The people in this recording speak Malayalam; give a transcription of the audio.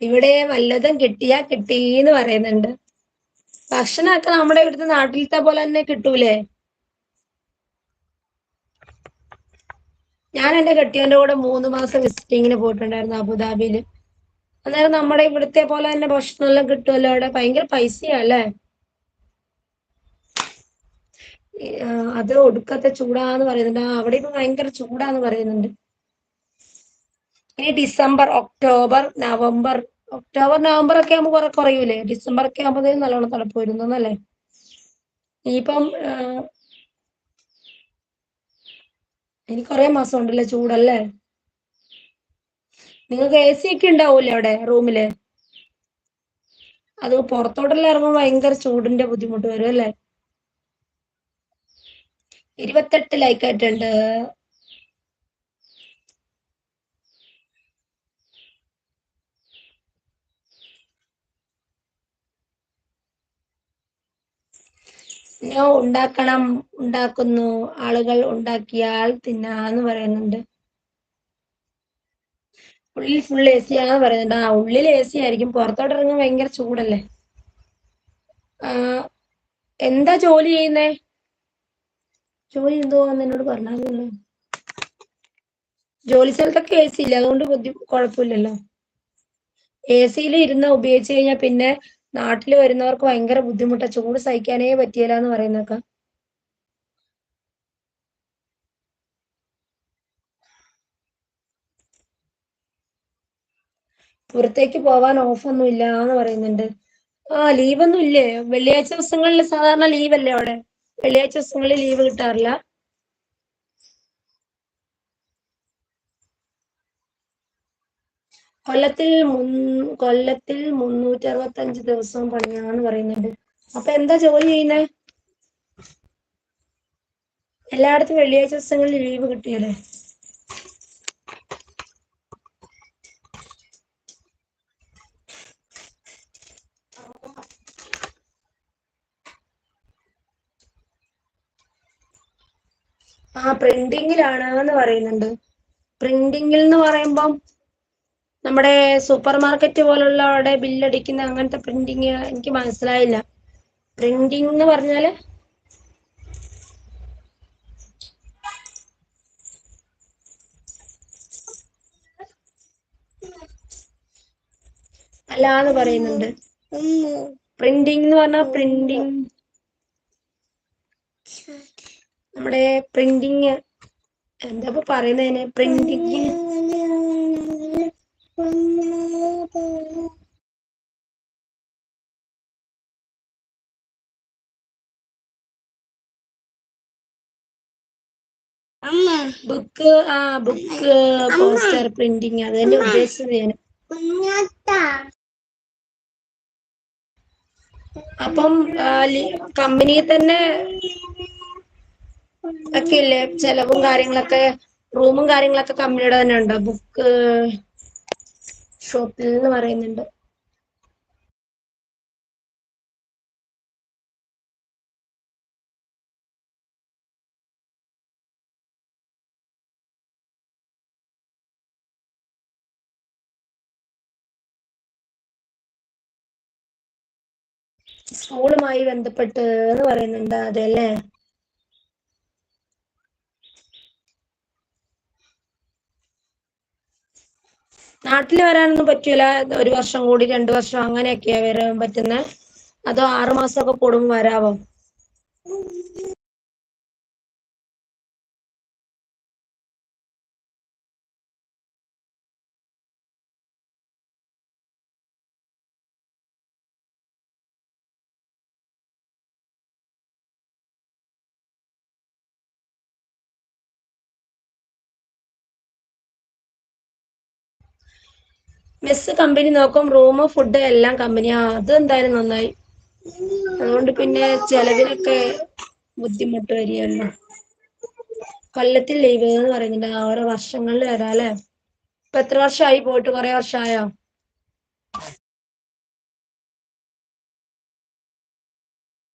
ഇവിടെ വല്ലതും കിട്ടിയാ കിട്ടീന്ന് പറയുന്നുണ്ട്. ഭക്ഷണമൊക്കെ നമ്മുടെ ഇവിടുത്തെ നാട്ടിലത്തെ പോലെ തന്നെ കിട്ടൂലേ? ഞാൻ എന്റെ കെട്ടിയന്റെ കൂടെ മൂന്ന് മാസം വിസിറ്റിങ്ങിന് പോയിട്ടുണ്ടായിരുന്നു അബുദാബിയിൽ അന്നേരം നമ്മുടെ ഇവിടുത്തെ പോലെ തന്നെ ഭക്ഷണം എല്ലാം കിട്ടുമല്ലോ അവിടെ? ഭയങ്കര പൈസയാ അല്ലേ അത് ഒടുക്കത്തെ ചൂടാന്ന് പറയുന്നുണ്ട്. അവിടെ ഇപ്പൊ ഭയങ്കര ചൂടാന്ന് പറയുന്നുണ്ട്. ഇനി December October November October November ഒക്കെ ആകുമ്പോൾ കുറെ കുറയൂലേ? ഡിസംബർ ഒക്കെ ആകുമ്പോഴത്തേക്കും നല്ലോണം തണുപ്പ് വരുന്നല്ലേ ഇനിയിപ്പം ഇനി കുറെ മാസം ഉണ്ടല്ലേ ചൂടല്ലേ? നിങ്ങൾക്ക് എ സി ഒക്കെ ഉണ്ടാവൂലേ അവിടെ റൂമിൽ? അത് പുറത്തോട്ടെല്ലാം ഇറങ്ങുമ്പോൾ ഭയങ്കര ചൂടിന്റെ ബുദ്ധിമുട്ട് വരും അല്ലേ? ഇരുപത്തെട്ട് ലൈക്ക് ആയിട്ടുണ്ട്. ഉണ്ടാക്കണം ഉണ്ടാക്കുന്നു. ആളുകൾ ഉണ്ടാക്കിയാൽ തിന്നാന്ന് പറയുന്നുണ്ട്. ഉള്ളിൽ ഫുൾ എ സി ആന്ന് പറയുന്നുണ്ട്. ആ ഉള്ളിൽ എ സി ആയിരിക്കും. പുറത്തോട്ട് ഇറങ്ങാൻ ഭയങ്കര ചൂടല്ലേ? എന്താ ജോലി ചെയ്യുന്നേ? ജോലി എന്തോ എന്നോട് പറഞ്ഞാലല്ലോ ജോലി സ്ഥലത്തൊക്കെ എ സി ഇല്ല. അതുകൊണ്ട് ബുദ്ധി കുഴപ്പമില്ലല്ലോ. എ സിയിൽ ഇരുന്ന് ഉപയോഗിച്ച് കഴിഞ്ഞാൽ പിന്നെ നാട്ടിൽ വരുന്നവർക്ക് ഭയങ്കര ബുദ്ധിമുട്ടാ. ചൂട് സഹിക്കാനേ പറ്റിയില്ല എന്ന് പറയുന്നൊക്കെ പുറത്തേക്ക് പോവാൻ ഓഫ് ഒന്നും ഇല്ല എന്ന് പറയുന്നുണ്ട്. ആ ലീവൊന്നും ഇല്ലേ? വെള്ളിയാഴ്ച ദിവസങ്ങളിൽ സാധാരണ ലീവല്ലേ അവിടെ? വെള്ളിയാഴ്ച ദിവസങ്ങളിൽ ലീവ് കിട്ടാറില്ല. കൊല്ലത്തിൽ കൊല്ലത്തിൽ മുന്നൂറ്റി അറുപത്തി അഞ്ച് ദിവസവും പണിയാന്ന് പറയുന്നുണ്ട്. അപ്പൊ എന്താ ജോലി ചെയ്യുന്നേ? എല്ലായിടത്തും വെള്ളിയാഴ്ച ദിവസങ്ങളിൽ ലീവ് കിട്ടിയല്ലേ? ആ പ്രിന്റിങ്ങിലാണ് എന്ന് പറയുന്നുണ്ട്. പ്രിന്റിങ്ങിൽ എന്ന് പറയുമ്പം നമ്മുടെ സൂപ്പർ മാർക്കറ്റ് പോലുള്ള അവിടെ ബില്ലടിക്കുന്ന അങ്ങനത്തെ പ്രിന്റിങ് എനിക്ക് മനസ്സിലായില്ല. പ്രിന്റിംഗ് എന്ന് പറഞ്ഞാൽ? അല്ലാന്ന് പറയുന്നുണ്ട്. പ്രിന്റിംഗ് എന്ന് പറഞ്ഞാൽ പ്രിന്റിംഗ് നമ്മുടെ പ്രിന്റിങ് എന്താ പറയുന്നതിന് പ്രിന്റിങ് അമ്മ. ബുക്ക് ആ ബുക്ക് പോസ്റ്റർ പ്രിന്റിങ് അത് തന്നെ ഉദ്ദേശിച്ചത് ഞാൻ. അപ്പം കമ്പനിയിൽ തന്നെ ഒക്കെ ഇല്ലേ ചെലവും കാര്യങ്ങളൊക്കെ റൂമും കാര്യങ്ങളൊക്കെ കമ്പനിയുടെ തന്നെ ഉണ്ടോ? ബുക്ക് ഷോപ്പിൽ എന്ന് പറയുന്നുണ്ട്. സ്കൂളുമായി ബന്ധപ്പെട്ട് എന്ന് പറയുന്നുണ്ട് അതെല്ലേ നാട്ടിൽ വരാനൊന്നും പറ്റൂല. ഒരു വർഷം കൂടി രണ്ടു വർഷം അങ്ങനെയൊക്കെയാ വരാൻ പറ്റുന്നത് അതോ ആറുമാസമൊക്കെ കൂടുമ്പോ വരാവോ? മെസ്സ് കമ്പനി നോക്കും റൂം ഫുഡ് എല്ലാം കമ്പനി ആ അത് എന്തായാലും നന്നായി. അതുകൊണ്ട് പിന്നെ ചെലവിനൊക്കെ ബുദ്ധിമുട്ട് വരികയല്ലോ കൊല്ലത്തിൽ ലീവ് എന്ന് പറയുന്നുണ്ട്. ആ ഓരോ വർഷങ്ങളിൽ വരാം അല്ലെ? ഇപ്പൊ എത്ര വർഷമായി പോയിട്ട്? കുറെ വർഷമായോ?